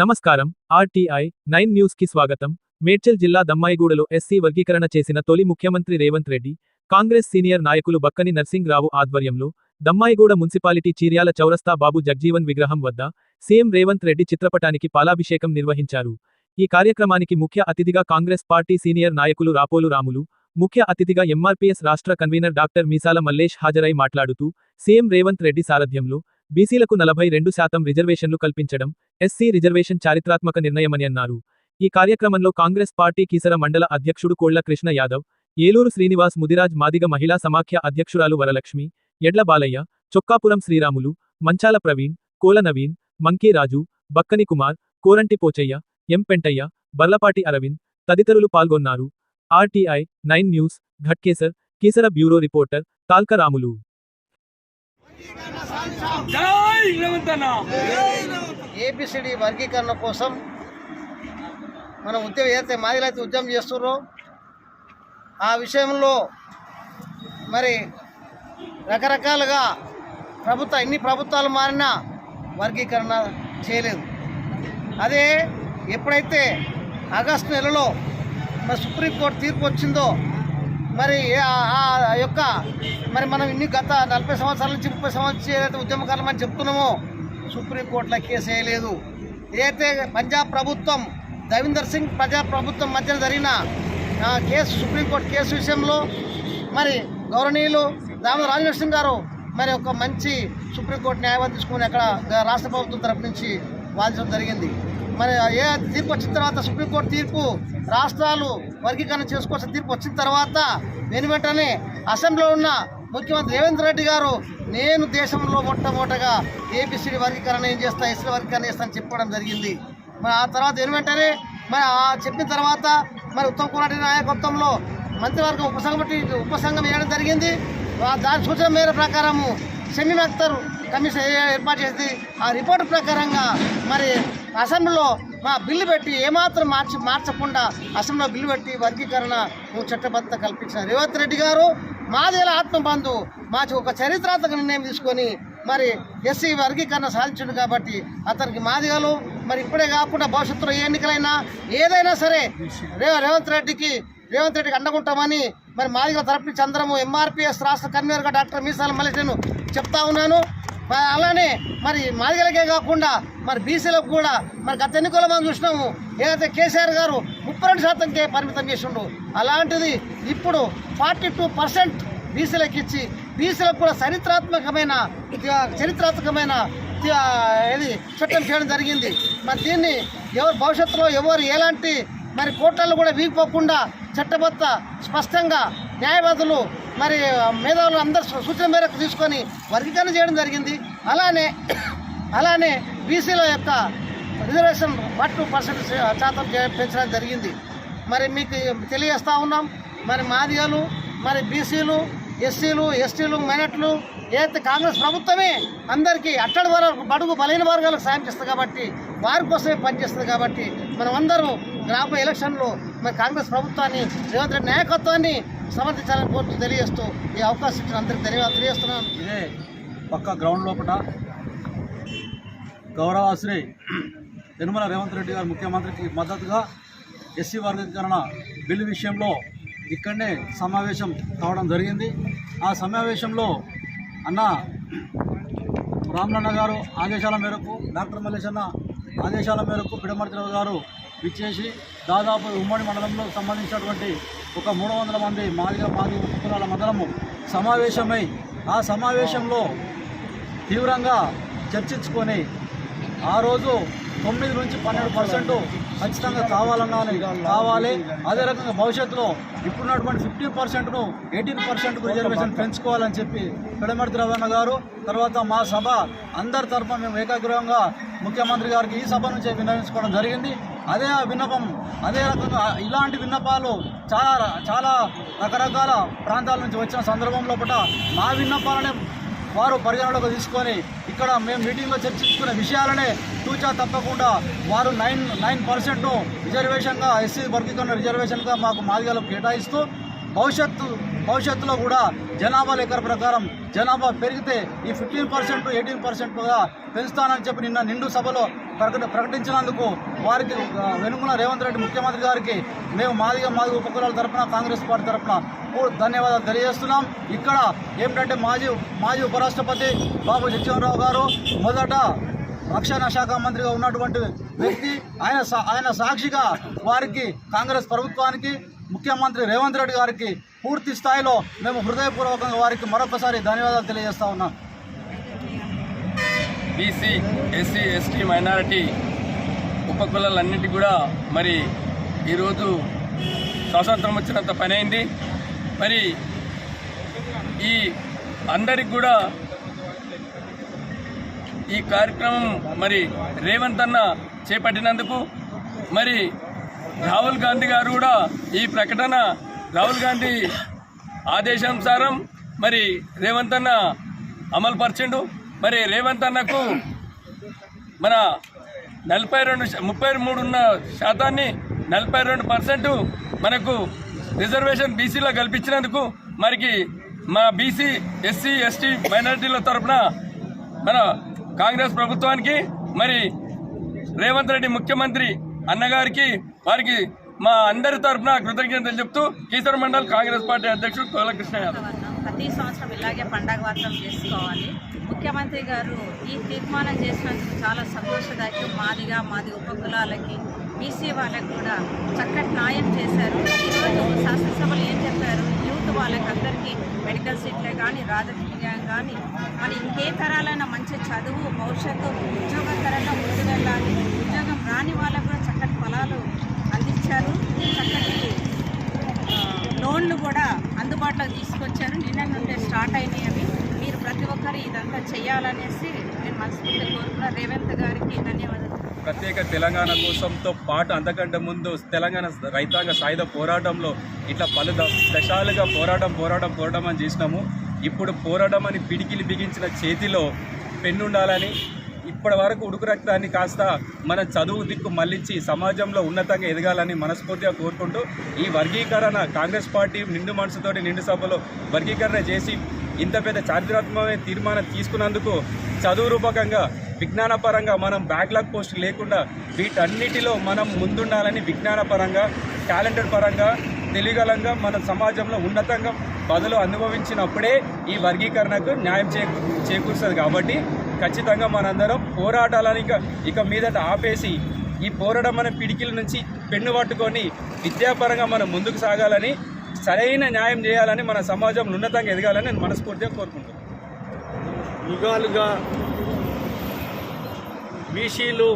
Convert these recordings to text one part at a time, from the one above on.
నమస్కారం. RTI nine న్యూస్కి స్వాగతం. మేడ్చల్ జిల్లా దమ్మాయిగూడలో ఎస్సీ వర్గీకరణ చేసిన తొలి ముఖ్యమంత్రి రేవంత్ రెడ్డి కాంగ్రెస్ సీనియర్ నాయకులు బక్కని నర్సింగ్ రావు ఆధ్వర్యంలో దమ్మాయిగూడ మున్సిపాలిటీ చీర్యాల చౌరస్తా బాబు జగ్జీవన్ విగ్రహం వద్ద సీఎం రేవంత్ రెడ్డి చిత్రపటానికి పాలాభిషేకం నిర్వహించారు. ఈ కార్యక్రమానికి ముఖ్య అతిథిగా కాంగ్రెస్ పార్టీ సీనియర్ నాయకులు రాపోలు రాములు ముఖ్య అతిథిగా ఎంఆర్పీఎస్ రాష్ట్ర కన్వీనర్ డాక్టర్ మీసాల మల్లేష్ హాజరై మాట్లాడుతూ సీఎం రేవంత్ రెడ్డి సారథ్యంలో బీసీలకు నలభై రెండు శాతం రిజర్వేషన్లు కల్పించడం ఎస్సీ రిజర్వేషన్ చారిత్రాత్మక నిర్ణయమని అన్నారు. ఈ కార్యక్రమంలో కాంగ్రెస్ పార్టీ కీసర మండల అధ్యక్షుడు కోళ్ళ కృష్ణ యాదవ్ ఏలూరు శ్రీనివాస్ ముదిరాజ్ మాదిగ మహిళా సమాఖ్య అధ్యక్షురాలు వరలక్ష్మి ఎడ్ల బాలయ్య చొక్కాపురం శ్రీరాములు మంచాల ప్రవీణ్ కోల నవీన్ మంకీరాజు బక్కని కుమార్ కోరంటి పోచయ్య ఎం పెంటయ్య బర్లపాటి అరవింద్ తదితరులు పాల్గొన్నారు. RTI nine news Ghatkesar Keesara bureau reporter Talkaramulu. A B C D వర్గీకరణ కోసం మన ఉద్యమం ఏదైతే మాదిలైతే ఉద్యమం చేస్తున్నారో ఆ విషయంలో మరి రకరకాలుగా ప్రభుత్వ ఎన్ని ప్రభుత్వాలు మారినా వర్గీకరణ చేయలేదు. అదే ఎప్పుడైతే ఆగస్టు నెలలో మరి సుప్రీంకోర్టు తీర్పు వచ్చిందో మరి ఆ- ఆ యొక్క మరి మనం ఇన్ని గత నలభై సంవత్సరాల నుంచి ముప్పై సంవత్సరాలు ఏదైతే ఉద్యమకాలం అని చెప్తున్నామో సుప్రీంకోర్టులో కేసు వేయలేదు. ఏదైతే పంజాబ్ ప్రభుత్వం దవీందర్ సింగ్ ప్రజా ప్రభుత్వం మధ్య జరిగిన కేసు సుప్రీంకోర్టు కేసు విషయంలో మరి గౌరవనీయులు దామోదర్ రాజనరసింగ్ గారు మరి ఒక మంచి సుప్రీంకోర్టు న్యాయవాది తీసుకుని అక్కడ రాష్ట్ర ప్రభుత్వం తరపు నుంచి వాదించడం జరిగింది. మరి ఏ తీర్పు వచ్చిన తర్వాత సుప్రీంకోర్టు తీర్పు రాష్ట్రాలు వర్గీకరణ చేసుకోవాల్సిన తీర్పు వచ్చిన తర్వాత వెను వెంటనే అసెంబ్లీలో ఉన్న ముఖ్యమంత్రి రేవంత్ రెడ్డి గారు నేను దేశంలో మొట్టమొదటగా ఏపీసీడీ వర్గీకరణ ఏం చేస్తా ఎస్సీ వర్గీకరణ చేస్తాను చెప్పడం జరిగింది. మరి ఆ తర్వాత వెను వెంటనే మరి ఆ చెప్పిన తర్వాత మరి ఉత్తమ్ కుమార్ రెడ్డి నాయకత్వంలో మంత్రివర్గం ఉపసంఘం ఉపసంఘం వేయడం జరిగింది. దాని సూచన మేర ప్రకారము షమీమ్ అఖ్తర్ కమిషన్ ఏ- ఏర్పాటు చేసి ఆ రిపోర్ట్ ప్రకారంగా మరి అసెంబ్లీలో మా బిల్లు పెట్టి ఏమాత్రం మార్చి మార్చకుండా అసెంబ్లీలో బిల్లు పెట్టి వర్గీకరణ చట్టబద్ధత కల్పించిన రేవంత్ రెడ్డి గారు మాదేల ఆత్మబంధు మాకు ఒక చరిత్రాత్మక నిర్ణయం తీసుకొని మరి ఎస్సీ వర్గీకరణ సాధించండు కాబట్టి అతనికి మాదిగలు మరి ఇప్పుడే కాకుండా భవిష్యత్తులో ఏ ఎన్నికలైనా ఏదైనా సరే రేవంత్ రెడ్డికి రేవంత్ రెడ్డికి అండకుంటామని మరి మాదిగల తరపు నుంచి అందరము ఎంఆర్పిఎస్ రాష్ట్ర కన్వీనర్గా డాక్టర్ మీసాల మళ్ళీ నేను చెప్తా ఉన్నాను. అలానే మరి మాదిగలకే కాకుండా మరి బీసీలకు కూడా మరి గత ఎన్నికల మనం చూసినాము ఏదైతే కేసీఆర్ గారు ముప్పై రెండు శాతంకే పరిమితం చేసిండు అలాంటిది ఇప్పుడు ఫార్టీ టూ పర్సెంట్ బీసీలకు ఇచ్చి బీసీలకు కూడా చరిత్రాత్మకమైన చరిత్రాత్మకమైన ఇది చట్టం చేయడం జరిగింది. మరి దీన్ని ఎవరు భవిష్యత్తులో ఎవరు ఎలాంటి మరి కోట్లలో కూడా వీగిపోకుండా చట్టబద్ధ స్పష్టంగా న్యాయవాదులు మరి మేధావులు అందరు సూచన మేరకు తీసుకొని వర్గీకరణ చేయడం జరిగింది. అలానే అలానే బీసీల యొక్క రిజర్వేషన్ వన్ టూ పర్సెంట్ శాతం పెంచడం జరిగింది. మరి మీకు తెలియజేస్తా ఉన్నాం. మరి మాదిగలు మరి బీసీలు ఎస్సీలు ఎస్టీలు మైనట్లు ఏదైతే కాంగ్రెస్ ప్రభుత్వమే అందరికీ అట్టడి వరకు బడుగు బలైన వర్గాలకు సాయం చేస్తుంది కాబట్టి వారి కోసమే పనిచేస్తుంది కాబట్టి మనం అందరూ రాబోయే ఎలక్షన్లో మరి కాంగ్రెస్ ప్రభుత్వాన్ని రేవంత్ రెడ్డి నాయకత్వాన్ని సమర్థించాలని కోరుతూ తెలియజేస్తూ ఈ అవకాశం ఇచ్చిన అందరికీ ధన్యవాదాలు తెలియజేస్తున్నాను. ఇదే పక్క గ్రౌండ్ లోపల గౌరవశ్రీ యనుమల రేవంత్ రెడ్డి గారు ముఖ్యమంత్రికి మద్దతుగా ఎస్సీ వర్గీకరణ బిల్లు విషయంలో ఇక్కడనే సమావేశం కావడం జరిగింది. ఆ సమావేశంలో అన్న రామనన్న గారు ఆదేశాల మేరకు డాక్టర్ మల్లేశన్న ఆదేశాల మేరకు పిడమర్తిరావు గారు విచ్చేసి దాదాపు ఉమ్మడి మండలంలో సంబంధించినటువంటి ఒక మూడు వందల మంది మాదిగ మాది కులాల మండలము సమావేశమై ఆ సమావేశంలో తీవ్రంగా చర్చించుకొని ఆ రోజు తొమ్మిది నుంచి పన్నెండు పర్సెంట్ ఖచ్చితంగా కావాలన్నా కావాలి. అదే రకంగా భవిష్యత్తులో ఇప్పుడున్నటువంటి ఫిఫ్టీన్ పర్సెంట్ను ఎయిటీన్ పర్సెంట్కు రిజర్వేషన్ పెంచుకోవాలని చెప్పి పెడమర్తి రవణ గారు తర్వాత మా సభ అందరి తరఫున మేము ఏకాగ్రహంగా ముఖ్యమంత్రి గారికి ఈ సభ నుంచే విన్నవించుకోవడం జరిగింది. అదే ఆ విన్నపం అదే రకంగా ఇలాంటి విన్నపాలు చాలా చాలా రకరకాల ప్రాంతాల నుంచి వచ్చిన సందర్భంలో పూట మా విన్నపాలనే వారు పరిగణలోకి తీసుకొని ఇక్కడ మేము మీటింగ్లో చర్చించుకున్న విషయాలనే తూచా తప్పకుండా వారు నైన్ నైన్ పర్సెంట్ రిజర్వేషన్గా ఎస్సీ వర్గీకరణ రిజర్వేషన్గా మాకు మాదిగలకు కేటాయిస్తూ భవిష్యత్తు భవిష్యత్తులో కూడా జనాభా లెక్కల ప్రకారం జనాభా పెరిగితే ఈ ఫిఫ్టీన్ పర్సెంట్ ఎయిటీన్ పర్సెంట్గా పెంచుతానని చెప్పి నిన్న నిండు సభలో ప్రకట ప్రకటించినందుకు వారికి వెనుకున్న రేవంత్ రెడ్డి ముఖ్యమంత్రి గారికి మేము మాదిగా మాదిగ ఉపకులాల తరపున కాంగ్రెస్ పార్టీ తరఫున ధన్యవాదాలు తెలియజేస్తున్నాం. ఇక్కడ ఏమిటంటే మాజీ మాజీ ఉపరాష్ట్రపతి బాబు జగజీవనరావు గారు మొదట రక్షణ శాఖ మంత్రిగా ఉన్నటువంటి వ్యక్తి. ఆయన సా- ఆయన సాక్షిగా వారికి కాంగ్రెస్ ప్రభుత్వానికి ముఖ్యమంత్రి రేవంత్ రెడ్డి గారికి పూర్తి స్థాయిలో మేము హృదయపూర్వకంగా వారికి మరొకసారి ధన్యవాదాలు తెలియజేస్తా ఉన్నాం. బీసీ ఎస్సీ ఎస్టీ మైనారిటీ ఉపకులాలన్నిటి కూడా మరి ఈరోజు స్వాతంత్రం వచ్చినంత పని అయింది. మరి ఈ అందరికి కూడా ఈ కార్యక్రమం మరి రేవంత్ అన్న చేపట్టినందుకు మరి రాహుల్ గాంధీ గారు కూడా ఈ ప్రకటన రాహుల్ గాంధీ ఆదేశానుసారం మరి రేవంత్ అన్న అమలు పరిచిండు. మరి రేవంత్ అన్నకు మన నలభై రెండు ముప్పై మూడు ఉన్న శాతాన్ని నలభై రెండు పర్సెంట్ మనకు రిజర్వేషన్ బీసీలో కల్పించినందుకు మరికి మా బీసీ ఎస్సీ ఎస్టీ మైనారిటీల తరపున మన కాంగ్రెస్ ప్రభుత్వానికి మరి రేవంత్ రెడ్డి ముఖ్యమంత్రి అన్నగారికి వారికి మా అందరి తరఫున కృతజ్ఞతలు చెప్తూ కీసర మండల్ కాంగ్రెస్ పార్టీ అధ్యక్షుడు కోలకృష్ణ యాదవ్ ప్రతి సంవత్సరం ఇలాగే పండగ వార్తలు చేసుకోవాలి. ముఖ్యమంత్రి గారు ఈ తీర్మానం చేసినందుకు చాలా సంతోషదాయకం. మాదిగా మాది ఉపకులాలకి బీసీ వాళ్ళకి కూడా చక్కటి న్యాయం చేశారు. ఈరోజు శాసనసభలు ఏం చెప్పారు? యూత్ వాళ్ళకి అందరికీ మెడికల్ సీట్లే కానీ రాజకీయం కానీ మరి ఇంకే తరాలైనా మంచి చదువు భవిష్యత్తు ఉద్యోగకరంగా ముందు వెళ్ళాలి ఉద్యోగం రాని వాళ్ళకు స్థలాలు అందించారు. చక్కటి లోన్లు కూడా అందుబాటులో తీసుకొచ్చారు. నిన్న నుండే స్టార్ట్ అయినాయి అవి. మీరు ప్రతి ఒక్కరు ఇదంతా చేయాలనేసి నేను మనస్ఫూర్తిగా కోరుకున్న. రేవంత్ గారికి ధన్యవాదాలు. ప్రత్యేక తెలంగాణ కోసంతో పాటు అంతకంటే ముందు తెలంగాణ రైతాంగ సాయుధ పోరాటంలో ఇట్లా పలు దశాలుగా పోరాటం పోరాటం పోరాటం అని చేసినాము. ఇప్పుడు పోరాటం అని పిడికిలు బిగించిన చేతిలో పెన్నుండాలని ఇప్పటి వరకు ఉడుకు రక్తాన్ని కాస్త మన చదువు దిక్కు మళ్ళించి సమాజంలో ఉన్నతంగా ఎదగాలని మనస్ఫూర్తిగా కోరుకుంటూ ఈ వర్గీకరణ కాంగ్రెస్ పార్టీ నిండు మనసుతోటి నిండు సభలో వర్గీకరణ చేసి ఇంత పెద్ద చారిత్రాత్మకమైన తీర్మానం తీసుకున్నందుకు చదువు రూపకంగా విజ్ఞానపరంగా మనం బ్యాక్లాగ్ పోస్ట్ లేకుండా వీటన్నిటిలో మనం ముందుండాలని విజ్ఞానపరంగా టాలెంటెడ్ పరంగా తెలియగలంగా మన సమాజంలో ఉన్నతంగా బదులు అనుభవించినప్పుడే ఈ వర్గీకరణకు న్యాయం చే చేకూరుస్తుంది కాబట్టి ఖచ్చితంగా మనందరం పోరాటాలని ఇక ఇక మీదట ఆపేసి ఈ పోరాటం మన పిడికిల నుంచి పెన్ను పట్టుకొని విద్యాపరంగా మనం ముందుకు సాగాలని సరైన న్యాయం చేయాలని మన సమాజం ఉన్నతంగా ఎదగాలని నేను మనస్ఫూర్తిగా కోరుకుంటున్నాను. యుగాలుగా బీసీలు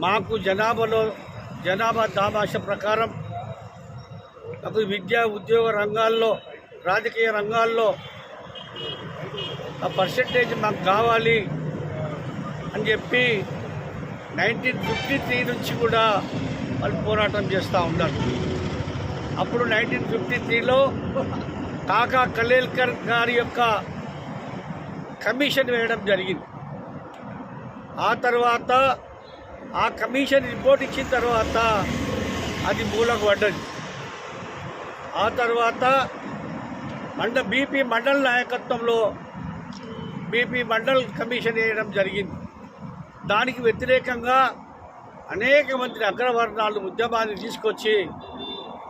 మాకు జనాభాలో జనాభా దాభాష ప్రకారం మాకు విద్యా ఉద్యోగ రంగాల్లో రాజకీయ రంగాల్లో ఆ పర్సంటేజ్ మాకు కావాలి అని చెప్పి నైన్టీన్ ఫిఫ్టీ త్రీ నుంచి కూడా వాళ్ళు పోరాటం చేస్తూ ఉన్నారు. అప్పుడు నైన్టీన్ ఫిఫ్టీ త్రీలో కాకా కలేల్కర్ గారి యొక్క కమిషన్ వేయడం జరిగింది. ఆ తర్వాత ఆ కమిషన్ రిపోర్ట్ ఇచ్చిన తర్వాత అది మూలకు పడ్డది. ఆ తర్వాత మండ బీపీ మండల్ నాయకత్వంలో బీపీ మండల్ కమిషన్ వేయడం జరిగింది. దానికి వ్యతిరేకంగా అనేక మంది అగ్రవర్ణాలు ఉద్యమాన్ని తీసుకొచ్చి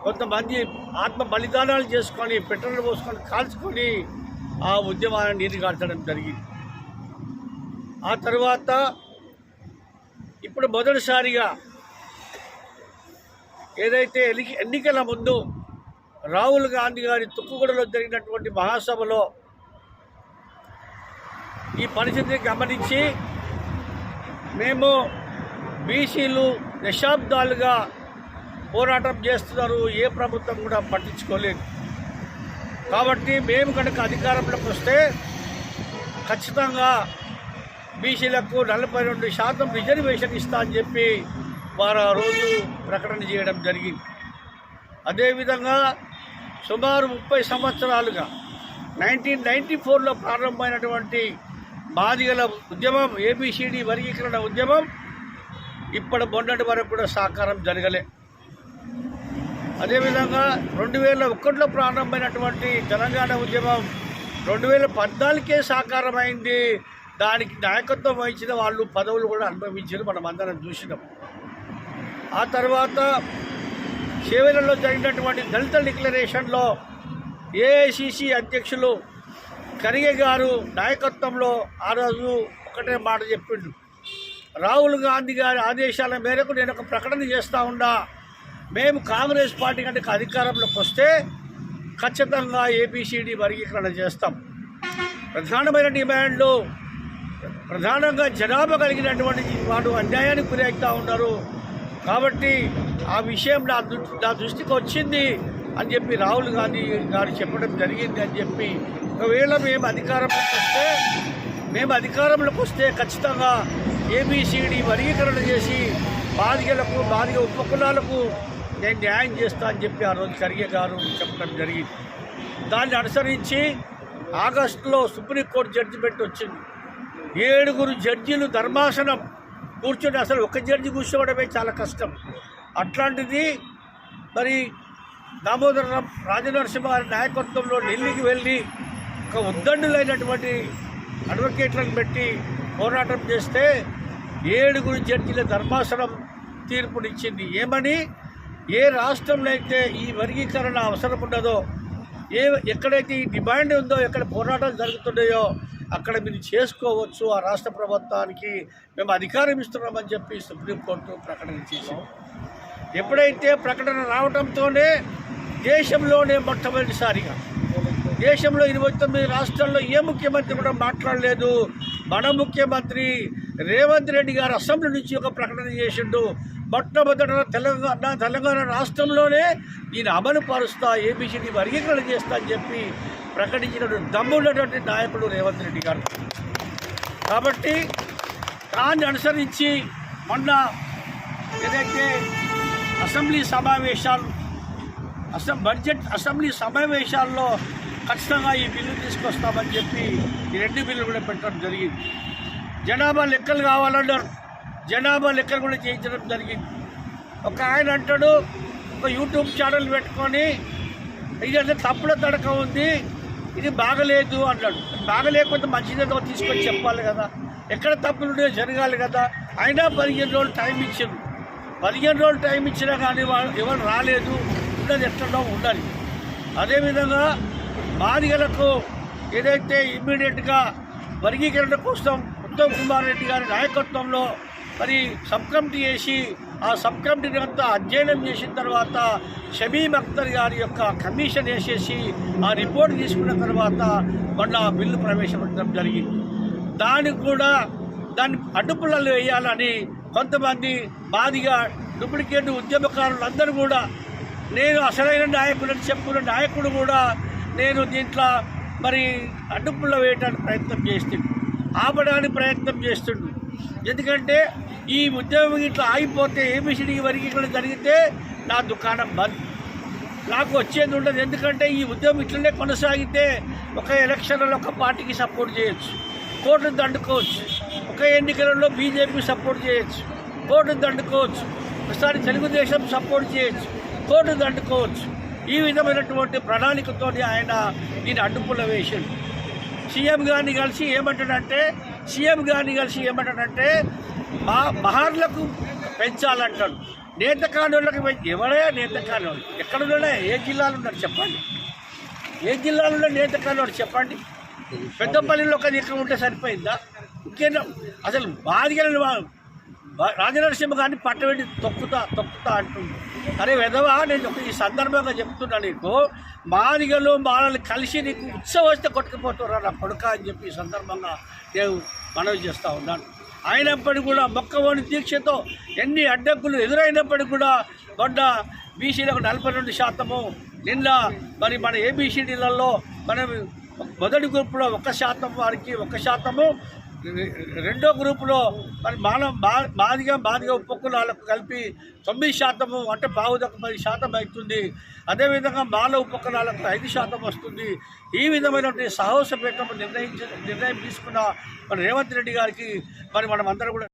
కొంతమంది ఆత్మ బలిదానాలు చేసుకొని పెట్రోల్ పోసుకొని కాల్చుకొని ఆ ఉద్యమాన్ని నీరు కాల్చడం జరిగింది. ఆ తర్వాత ఇప్పుడు మొదటిసారిగా ఏదైతే ఎన్ని ఎన్నికల ముందు రాహుల్ గాంధీ గారి తుక్కుగూడలో జరిగినటువంటి మహాసభలో ఈ పరిస్థితిని గమనించి మేము బీసీలు దశాబ్దాలుగా పోరాటం చేస్తున్నారు ఏ ప్రభుత్వం కూడా పట్టించుకోలేదు. కాబట్టి మేము కనుక అధికారంలోకి వస్తే ఖచ్చితంగా బీసీలకు నలభై రెండు శాతం రిజర్వేషన్ ఇస్తా అని చెప్పి వారు ఆ రోజు ప్రకటన చేయడం జరిగింది. అదేవిధంగా సుమారు ముప్పై సంవత్సరాలుగా నైన్టీన్ నైంటీ ఫోర్లో ప్రారంభమైనటువంటి బాధిగల ఉద్యమం ఏబిసిడి వర్గీకరణ ఉద్యమం ఇప్పటి మొన్నటి వరకు కూడా సాకారం జరగలే. అదేవిధంగా రెండు వేల ఒకటిలో ప్రారంభమైనటువంటి తెలంగాణ ఉద్యమం రెండు వేల పద్నాలుగుకే సాకారమైంది. దానికి నాయకత్వం వహించిన వాళ్ళు పదవులు కూడా అనుభవించారు మనం అందరం చూసినాం. ఆ తర్వాత చేవెలలో జరిగినటువంటి దళిత డిక్లరేషన్లో ఏఐసిసి అధ్యక్షులు ఖర్గే గారు నాయకత్వంలో ఆ రోజు ఒకటే మాట చెప్పిండు. రాహుల్ గాంధీ గారి ఆదేశాల మేరకు నేను ఒక ప్రకటన చేస్తూ ఉన్నా మేము కాంగ్రెస్ పార్టీ కంటే అధికారంలోకి వస్తే ఖచ్చితంగా ఏపీసీడీ వర్గీకరణ చేస్తాం. ప్రధానమైన డిమాండ్లు ప్రధానంగా జనాభా కలిగినటువంటి వాడు అన్యాయానికి గురవుతూ ఉన్నారు. కాబట్టి ఆ విషయం నా నా దృష్టికి వచ్చింది అని చెప్పి రాహుల్ గాంధీ గారు చెప్పడం జరిగింది అని చెప్పి. ఒకవేళ మేము అధికారంలోకి వస్తే మేము అధికారంలోకి వస్తే ఖచ్చితంగా ఏబిసిడి వర్గీకరణ చేసి బాధికలకు బాధిక ఉపకులాలకు నేను న్యాయం చేస్తా అని చెప్పి ఆ రోజు ఖర్గే గారు చెప్పడం జరిగింది. దాన్ని అనుసరించి ఆగస్టులో సుప్రీంకోర్టు జడ్జిమెంట్ వచ్చింది. ఏడుగురు జడ్జీలు ధర్మాసనం కూర్చొని అసలు ఒక జడ్జి కూర్చోవడమే చాలా కష్టం. అట్లాంటిది మరి దామోదర రాజనరసింహారి నాయకత్వంలో ఢిల్లీకి వెళ్ళి ఒక ఉద్దండులైనటువంటి అడ్వకేట్లను పెట్టి పోరాటం చేస్తే ఏడుగురు జడ్జీల ధర్మాసనం తీర్పునిచ్చింది. ఏమని? ఏ రాష్ట్రంలో అయితే ఈ వర్గీకరణ అవసరం ఉండదో ఏ ఎక్కడైతే ఈ డిమాండ్ ఉందో ఎక్కడ పోరాటాలు జరుగుతున్నాయో అక్కడ మీరు చేసుకోవచ్చు ఆ రాష్ట్ర ప్రభుత్వానికి మేము అధికారం ఇస్తున్నామని చెప్పి సుప్రీంకోర్టు ప్రకటన చేసాం ఎప్పుడైతే ప్రకటన రావడంతోనే దేశంలోనే మొట్టమొదటిసారిగా దేశంలో ఇరవై తొమ్మిది రాష్ట్రాల్లో ఏ ముఖ్యమంత్రి కూడా మాట్లాడలేదు. మన ముఖ్యమంత్రి రేవంత్ రెడ్డి గారు అసెంబ్లీ నుంచి ఒక ప్రకటన చేసిండు. మొట్టమొదట తెలంగాణ తెలంగాణ రాష్ట్రంలోనే ఈయన అమలు పరుస్తా ఏబిసిడి వర్గీకరణ చేస్తా అని చెప్పి ప్రకటించినటువంటి దమ్ము ఉన్నటువంటి నాయకుడు రేవంత్ రెడ్డి గారు. కాబట్టి దాన్ని అనుసరించి మొన్న ఏదైతే అసెంబ్లీ సమావేశాలు అసెం బడ్జెట్ అసెంబ్లీ సమావేశాల్లో ఖచ్చితంగా ఈ బిల్లు తీసుకొస్తామని చెప్పి ఈ రెండు బిల్లు కూడా పెట్టడం జరిగింది. జనాభా లెక్కలు కావాలన్నారు. జనాభా లెక్కలు కూడా చేయించడం జరిగింది. ఒక ఆయన అంటాడు ఒక యూట్యూబ్ ఛానల్ పెట్టుకొని ఇదంతా తప్పుల తడక ఉంది. ఇది బాగలేదు అన్నాడు బాగలేకపోతే మంచిదేదో తీసుకొని చెప్పాలి కదా. ఎక్కడ తప్పులు జరగాలి కదా. అయినా పదిహేను రోజులు టైం ఇచ్చారు. పదిహేను రోజులు టైం ఇచ్చినా కానీ వాళ్ళు ఎవరు రాలేదు. ఉన్నది ఎట్లనో ఉండాలి అదేవిధంగా బాధితులకు ఏదైతే ఇమ్మీడియట్గా వర్గీకరణ కోసం ఉత్తమ్ కుమార్ రెడ్డి గారి నాయకత్వంలో మరి సబ్ కమిటీ వేసి ఆ సబ్ కమిటీని అంతా అధ్యయనం చేసిన తర్వాత షమీమ్ అఖ్తర్ గారి యొక్క కమిషన్ వేసేసి ఆ రిపోర్ట్ తీసుకున్న తర్వాత మళ్ళీ ఆ బిల్లు ప్రవేశపెట్టడం జరిగింది. దానికి కూడా దాన్ని అడ్డుపుల్లలు వేయాలని కొంతమంది బాధిగా డూప్లికేట్ ఉద్యమకారులు అందరూ కూడా నేను అసలైన నాయకుడని చెప్పుకున్న నాయకుడు కూడా నేను దీంట్లో మరి అడ్డుపుల్ల వేయడానికి ప్రయత్నం చేస్తుండు. ఆపడానికి ప్రయత్నం చేస్తుండు. ఎందుకంటే ఈ ఉద్యోగం ఇట్లా ఆగిపోతే ఏబిసిడి వరకు ఇక్కడ జరిగితే నా దుకాణం బంద్. నాకు వచ్చేది ఉండదు. ఎందుకంటే ఈ ఉద్యమం ఇట్లనే కొనసాగితే ఒక ఎలక్షన్లో ఒక పార్టీకి సపోర్ట్ చేయొచ్చు. కోర్టును దండుకోవచ్చు. ఒక ఎన్నికలలో బీజేపీ సపోర్ట్ చేయొచ్చు. కోర్టును దండుకోవచ్చు. ఒకసారి తెలుగుదేశం సపోర్ట్ చేయొచ్చు. కోర్టు దండుకోవచ్చు. ఈ విధమైనటువంటి ప్రణాళికతో ఆయన దీన్ని అడ్డుపుల్ల వేసిండు. సీఎం గారిని కలిసి ఏమంటాడంటే సీఎం గారిని కలిసి ఏమంటాడంటే మా మహార్లకు పెంచాలంటాడు. నేత కానోళ్ళకి పెంచి ఎవరే నేత కానోళ్ళు ఎక్కడ ఏ జిల్లాలో ఉన్నారు చెప్పండి. ఏ జిల్లాలో ఉన్న నేత కానోడు చెప్పండి. పెద్దపల్లిలో ఒక దిక్కు ఉంటే సరిపోయిందా? ఇంకేనా అసలు బాధికలను రాజనరసింహ గారిని పట్టబెట్టి తొక్కుతా తొక్కుతా అంటుంది అరే వెధవా నేను ఒక ఈ సందర్భంగా చెప్తున్నా నీకు. మాదిగలు మాలని కలిసి నీకు ఉత్సవం వస్తే కొట్టుకుపోతున్నారు నా కొడుక అని చెప్పి ఈ సందర్భంగా నేను మనవి చేస్తూ ఉన్నాను. అయినప్పటికీ కూడా మొక్కవోని దీక్షతో ఎన్ని అడ్డంకులు ఎదురైనప్పటికీ కూడా మొన్న బీసీలకు నలభై రెండు శాతము. నిన్న మరి మన ఏబీసీడీలలో మనం మొదటి గ్రూప్లో ఒక శాతం వారికి ఒక శాతము. రెండో గ్రూపులో మరి మానవ మా మాదిగా మాదిగా ఉపకులాలకు కలిపి తొమ్మిది శాతము అంటే పావుదొక పది శాతం అవుతుంది. అదేవిధంగా మానవ ఉపకులాలకు ఐదు శాతం వస్తుంది. ఈ విధమైనటువంటి సాహసపేట నిర్ణయించ నిర్ణయం తీసుకున్న మన రేవంత్ రెడ్డి గారికి మరి మనం అందరం కూడా